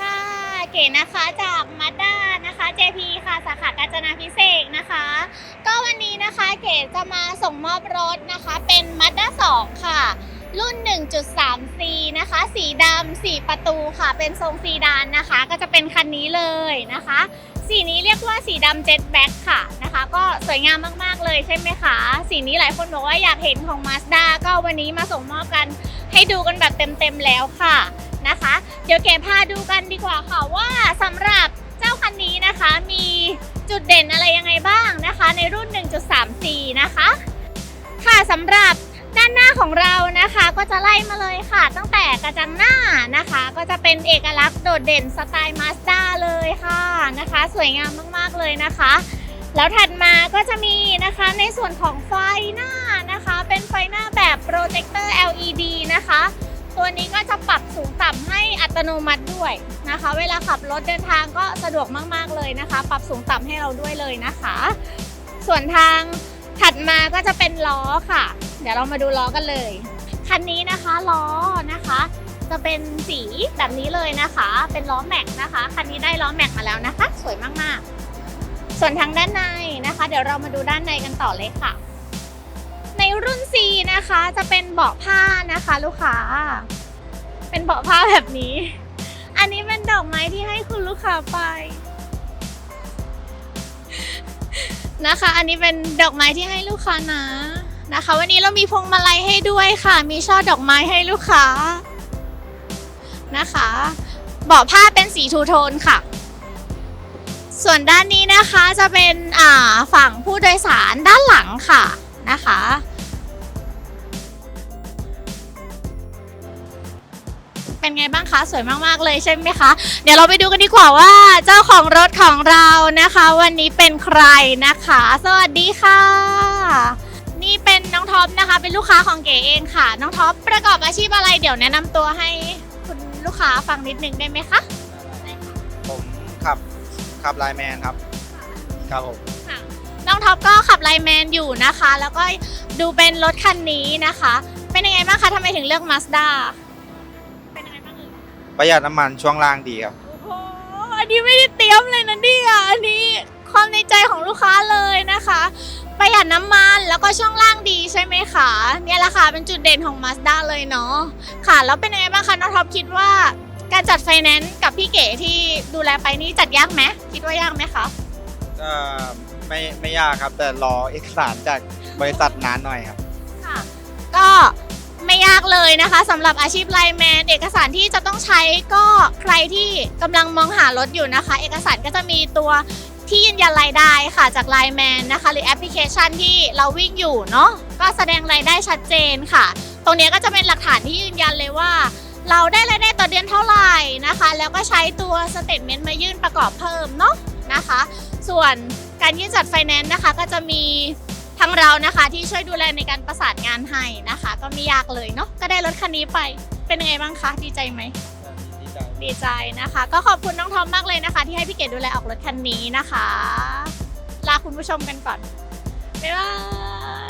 ค่ะ เก๋นะคะจากมาด้านะคะ JP ค่ะสาขากาญจนาพิเศษนะคะ ก็วันนี้นะคะเก๋จะมาส่งมอบรถนะคะ เป็น Mazda 2ค่ะ รุ่น 1.3C นะคะ สีดำสีประตูค่ะ เป็นทรงซีดานนะคะ ก็จะเป็นคันนี้เลยนะคะ สีนี้เรียกว่าสีดำเจ็ตแบ็คค่ะนะคะ ก็สวยงามมากๆเลยใช่ไหมคะ สีนี้หลายคนบอกว่าอยากเห็นของ Mazda ก็วันนี้มาส่งมอบกันให้ดูกันแบบเต็มๆแล้วค่ะ นะคะ เดี๋ยวเก๋พาดูกันดีกว่าค่ะว่าสำหรับเจ้าคันนี้นะคะมีจุดเด่นอะไรยังไงบ้างนะคะ ในรุ่น 1.3C นะคะ ค่ะสำหรับด้านหน้าของเรานะคะก็จะไล่มาเลยค่ะ ตั้งแต่กระจังหน้านะคะ ก็จะเป็นเอกลักษณ์โดดเด่นสไตล์มาสด้าเลยค่ะนะคะ สวยงามมากๆเลยนะคะ แล้วถัดมาก็จะมีนะคะในส่วนของไฟหน้านะคะ เป็นไฟหน้าแบบโปรเจคเตอร์ LED นะคะ ตัวนี้ก็จะปรับสูงต่ำให้อัตโนมัติด้วยนะคะ เวลาขับรถเดินทางก็สะดวกมาก ๆ เลยนะคะ ปรับสูงต่ำให้เราด้วยเลยนะคะ ส่วนทางถัดมาก็จะเป็นล้อค่ะ เดี๋ยวเรามาดูล้อกันเลย คันนี้นะคะล้อนะคะ จะเป็นสีแบบนี้เลยนะคะ เป็นล้อแม็กนะคะ คันนี้ได้ล้อแม็กมาแล้วนะคะ สวยมากๆ ส่วนทางด้านในนะคะ เดี๋ยวเรามาดูด้านในกันต่อเลยค่ะในรุ่น C นะคะจะเป็นเบาะผ้านะคะ ลูกค้า เป็นเบาะผ้าแบบนี้ อันนี้เป็นดอกไม้ที่ให้คุณลูกค้าไป นะคะ อันนี้เป็นดอกไม้ที่ให้ลูกค้านะนะคะ วันนี้เรามีพวงมาลัยให้ด้วยค่ะ มีช่อดอกไม้ให้ลูกค้านะคะเบาะผ้าเป็นสีทูโทนค่ะ ส่วนด้านนี้นะคะจะเป็นฝั่งผู้โดยสารด้านหลังค่ะนะคะ เป็นไงบ้างคะสวยมากๆเลยใช่ไหมคะ เดี๋ยวเราไปดูกันดีกว่าว่าเจ้าของรถของเรานะคะ วันนี้เป็นใครนะคะ สวัสดีค่ะ นี่เป็นน้องท็อปนะคะ เป็นลูกค้าของเก๋เองค่ะ น้องท็อปประกอบอาชีพอะไรเดี๋ยวแนะนำตัวให้คุณลูกค้าฟังนิดนึงได้ไหมคะผมขับขับไลน์แมนครับ ครับผมค่ะน้องท็อปก็ขับไลน์แมนอยู่นะคะ แล้วก็ดูเป็นรถคันนี้นะคะ เป็นยังไงบ้างคะทำไมถึงเลือก Mazda เป็น ประหยัดน้ำมันช่วงล่างดีครับ โอ้โหอันนี้ไม่ได้เตรียมเลยนะเนี่ยอันนี้ความในใจของลูกค้าเลยนะคะ ประหยัดน้ำมันแล้วก็ช่วงล่างดีใช่ไหมคะ เนี่ยแหละค่ะเป็นจุดเด่นของ Mazda เลยเนาะค่ะ แล้วเป็นยังไงบ้างคะน้องท็อปคิดว่า การจัดไฟแนนซ์กับพี่เก๋ที่ดูแลไปนี่จัดยากไหมคิดว่ายากไหมคะ ก็ไม่ไม่ยากครับ แต่รอเอกสารจากบริษัทนานหน่อยครับ ค่ะก็ไม่ยาก เลยนะคะสำหรับอาชีพไลแมนเอกสารที่จะต้องใช้ก็ใครที่กำลังมองหารถอยู่นะคะ เอกสารก็จะมีตัวที่ยืนยันรายได้ค่ะจากไลแมนนะคะ หรือแอปพลิเคชันที่เราวิ่งอยู่เนาะก็แสดงรายได้ชัดเจนค่ะ ตรงนี้ก็จะเป็นหลักฐานที่ยืนยันเลยว่า เราได้รายได้ต่อเดือนเท่าไหร่นะคะ แล้วก็ใช้ตัวสเตทเมนต์มายื่นประกอบเพิ่มเนาะนะคะ ส่วนการยื่นจัดไฟแนนซ์นะคะก็จะมี ทางเรานะคะที่ช่วยดูแลในการประสานงานให้นะคะ ก็ไม่ยากเลยเนาะก็ได้รถคันนี้ไปเป็นยังไงบ้างคะดีใจไหมดีใจดีใจนะคะ ก็ขอบคุณน้องทอมมากเลยนะคะ ที่ให้พี่เกดดูแลออกรถคันนี้นะคะ ลาคุณผู้ชมกันก่อนบ๊ายบาย